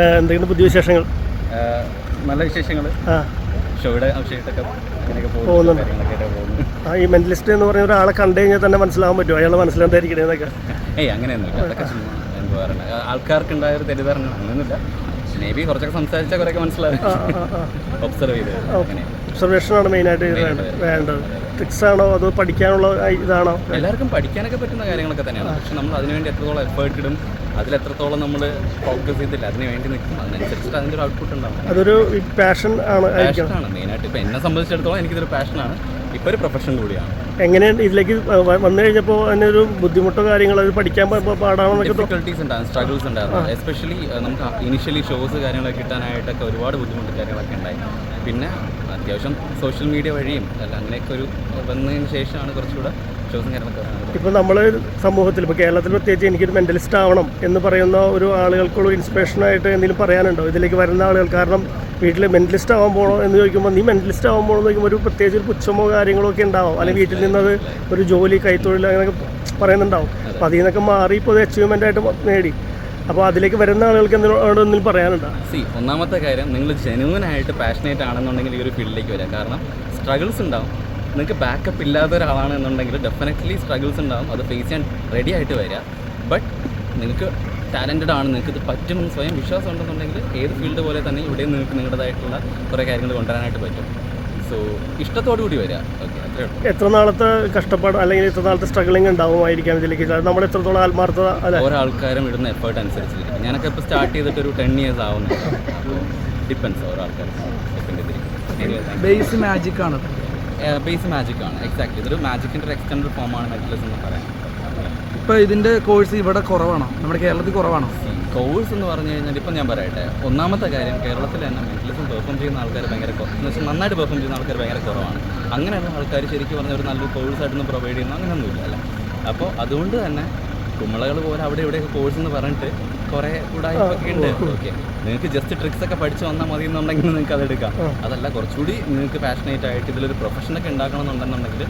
എന്തെങ്കിലും പുതിയ വിശേഷങ്ങൾ? നല്ല വിശേഷങ്ങൾ ആ. ഷോയുടെ പോകുന്നുണ്ട്. ഈ മെന്റലിസ്റ്റ് എന്ന് പറഞ്ഞ ഒരാളെ കണ്ടു കഴിഞ്ഞാൽ തന്നെ മനസ്സിലാവാൻ പറ്റുമോ അയാളെ മനസ്സിലെന്തായിരിക്കണേന്നൊക്കെ ഏയ് അങ്ങനെയൊന്നുമില്ല. അതൊക്കെ ചുമ്മാ ആൾക്കാർക്ക് ഉണ്ടായ ഒരു തെറ്റിദ്ധാരണ അങ്ങനെയൊന്നുമില്ല. മേ ബി കുറച്ചൊക്കെ സംസാരിച്ചാൽ കുറേയൊക്കെ മനസ്സിലാവും. ഒബ്സർവ് ചെയ്ത് അങ്ങനെ ഒബ്സർവേഷനാണ് മെയിനായിട്ട് വേണ്ടത്. ട്രിക്സ് ആണോ അതോ പഠിക്കാനുള്ള ഇതാണോ? എല്ലാവർക്കും പഠിക്കാനൊക്കെ പറ്റുന്ന കാര്യങ്ങളൊക്കെ തന്നെയാണ്. പക്ഷെ നമ്മൾ അതിനുവേണ്ടി എത്രത്തോളം എഫേർട്ട് ഇടും അതിൽ എത്രത്തോളം നമ്മൾ ഫോക്കസ് ചെയ്തില്ല അതിന് വേണ്ടി നിൽക്കും. അതിനനുസരിച്ചിട്ട് അതിന്റെ ഒരു ഔട്ട്പുട്ട് ഉണ്ടാവും. അതൊരു പാഷൻ ആണ് പാഷനാണ് മെയിനായിട്ട് ഇപ്പം എന്നെ സംബന്ധിച്ചിടത്തോളം എനിക്കിതൊരു പാഷനാണ് ഇപ്പോൾ ഒരു പ്രൊഫഷൻ കൂടിയാണ്. എങ്ങനെയാണ് ഇതിലേക്ക് വന്നു കഴിഞ്ഞപ്പോൾ അതിനൊരു ബുദ്ധിമുട്ടോ കാര്യങ്ങളോ അത് പഠിക്കാൻ ഡിഫിക്കൽട്ടീസ് ഉണ്ടായിരുന്നു സ്ട്രഗിൾസ് ഉണ്ടായിരുന്നു. എസ്പെഷ്യലി നമുക്ക് ഇനിഷ്യലി ഷോസ് കാര്യങ്ങളൊക്കെ കിട്ടാനായിട്ടൊക്കെ ഒരുപാട് ബുദ്ധിമുട്ട് കാര്യങ്ങളൊക്കെ ഉണ്ടായി. പിന്നെ അത്യാവശ്യം സോഷ്യൽ മീഡിയ വഴിയും അല്ല അങ്ങനെയൊക്കെ ഒരു വന്നതിന് ശേഷമാണ് കുറച്ചുകൂടെ ഇപ്പോൾ നമ്മൾ സമൂഹത്തിൽ ഇപ്പോൾ കേരളത്തിൽ പ്രത്യേകിച്ച് എനിക്കൊരു മെന്റലിസ്റ്റ് ആവണം എന്ന് പറയുന്ന ഒരു ആളുകൾക്കുള്ള ഇൻസ്പിറേഷനായിട്ട് എന്തെങ്കിലും പറയാനുണ്ടോ? ഇതിലേക്ക് വരുന്ന ആളുകൾ കാരണം വീട്ടിൽ മെന്റലിസ്റ്റ് ആവാൻ പോകണോ എന്ന് ചോദിക്കുമ്പോൾ നീ മെന്റലിസ്റ്റ് ആവാൻ പോകണമെന്ന് ചോദിക്കുമ്പോൾ ഒരു പ്രത്യേകിച്ച് ഒരു പുച്ഛമോ കാര്യങ്ങളോ ഒക്കെ ഉണ്ടാവും. അല്ലെങ്കിൽ വീട്ടിൽ നിന്നത് ഒരു ജോലി കൈത്തൊഴിൽ അങ്ങനെയൊക്കെ പറയുന്നുണ്ടാവും. അപ്പോൾ അതിൽ നിന്നൊക്കെ മാറി ഇപ്പോൾ ഒരു അച്ചീവ്മെന്റ് ആയിട്ട് നേടി. അപ്പോൾ അതിലേക്ക് വരുന്ന ആളുകൾക്ക് എന്തെങ്കിലും പറയാനുണ്ടോ? സി ഒന്നാമത്തെ കാര്യം നിങ്ങൾ ജെനുവനായിട്ട് പാഷനേറ്റ് ആണെന്നുണ്ടെങ്കിൽ ഈ ഒരു ഫീൽഡിലേക്ക് വരാം. കാരണം സ്ട്രഗിൾസ് ഉണ്ടാവും. നിങ്ങൾക്ക് ബാക്കപ്പ് ഇല്ലാത്ത ഒരാളാണെന്നുണ്ടെങ്കിൽ ഡെഫിനറ്റ്ലി സ്ട്രഗിൾസ് ഉണ്ടാവും. അത് ഫേസ് ചെയ്യാൻ റെഡി ആയിട്ട് വരിക. ബട്ട് നിങ്ങൾക്ക് ടാലന്റഡ് ആണ് നിങ്ങൾക്ക് ഇത് പറ്റുമെന്ന് സ്വയം വിശ്വാസം ഉണ്ടെന്നുണ്ടെങ്കിൽ ഏത് ഫീൽഡ് പോലെ തന്നെ ഇവിടെയും നിങ്ങൾക്ക് നിങ്ങളുടേതായിട്ടുള്ള കുറേ കാര്യങ്ങൾ കൊണ്ടുവരാനായിട്ട് പറ്റും. സോ ഇഷ്ടത്തോടു കൂടി വരിക. ഓക്കെ അത്രേ എത്ര നാളത്തെ കഷ്ടപ്പാട് അല്ലെങ്കിൽ എത്ര നാളത്തെ സ്ട്രഗിളിങ് ഉണ്ടാവുമായിരിക്കാം ഇതിലേക്ക്? നമ്മൾ എത്രത്തോളം ആത്മാർത്ഥത അല്ല? ഓരോ ആൾക്കാരും ഇടുന്ന എഫേർട്ട് അനുസരിച്ചിരിക്കും. ഞാനൊക്കെ ഇപ്പോൾ സ്റ്റാർട്ട് ചെയ്തിട്ട് ഒരു ടെൻ ഇയേഴ്സ് ആവുന്നു. ഡിപ്പെൻസ് ഓരോ ആൾക്കാർ ബേസ് മാജിക് ആണ്. ബേസ് മാജിക് ആണ്. എക്സാക്ട് ഇതൊരു മാജിക്കിന്റെ ഒരു എക്സ്റ്റൻഡ് ഫോമാണ് മെന്റലിസം എന്ന് പറയാം. ഇപ്പൊ ഇതിന്റെ കോഴ്സ് ഇവിടെ കുറവാണോ? നമ്മുടെ കേരളത്തിൽ കുറവാണോ? കോഴ്സ് എന്ന് പറഞ്ഞു കഴിഞ്ഞാൽ ഇപ്പം ഞാൻ പറയട്ടെ ഒന്നാമത്തെ കാര്യം കേരളത്തിൽ തന്നെ മെറ്റലിസം പെർഫോം ചെയ്യുന്ന ആൾക്കാർ ഭയങ്കര കുറവ് എന്ന് വെച്ചാൽ നന്നായിട്ട് പെർഫോം ചെയ്യുന്ന ആൾക്കാർ ഭയങ്കര കുറവാണ്. അങ്ങനെയുള്ള ആൾക്കാർ ശരിക്കും പറഞ്ഞ ഒരു നല്ലൊരു കോഴ്സായിട്ടൊന്നും പ്രൊവൈഡ് ചെയ്യുന്ന അങ്ങനെയൊന്നുമില്ല അല്ല? അപ്പോൾ അതുകൊണ്ട് തന്നെ കുമ്പളകൾ പോലെ അവിടെ ഇവിടെയൊക്കെ കോഴ്സ് എന്ന് പറഞ്ഞിട്ട് കുറേ കൂടായ്മൊക്കെ ഉണ്ട്. ഓക്കെ. നിങ്ങൾക്ക് ജസ്റ്റ് ട്രിക്സ് ഒക്കെ പഠിച്ചു വന്നാൽ മതി എന്നുണ്ടെങ്കിൽ നിങ്ങൾക്ക് അത് എടുക്കാം. അതല്ല കുറച്ചുകൂടി നിങ്ങൾക്ക് പാഷനേറ്റ് ആയിട്ട് ഇതിലൊരു പ്രൊഫഷനൊക്കെ ഉണ്ടാക്കണം എന്നുണ്ടെന്നുണ്ടെങ്കിൽ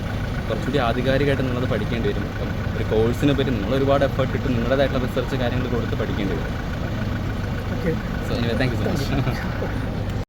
കുറച്ചുകൂടി ആധികാരികമായിട്ട് നിങ്ങളത് പഠിക്കേണ്ടി വരും. അപ്പം ഒരു കോഴ്സിനെ പറ്റി നിങ്ങൾ ഒരുപാട് എഫേർട്ട് ഇട്ട് നിങ്ങളുടേതായിട്ടുള്ള റിസർച്ച് കാര്യങ്ങൾ കൊടുത്ത് പഠിക്കേണ്ടി വരും. Okay. So thank you so much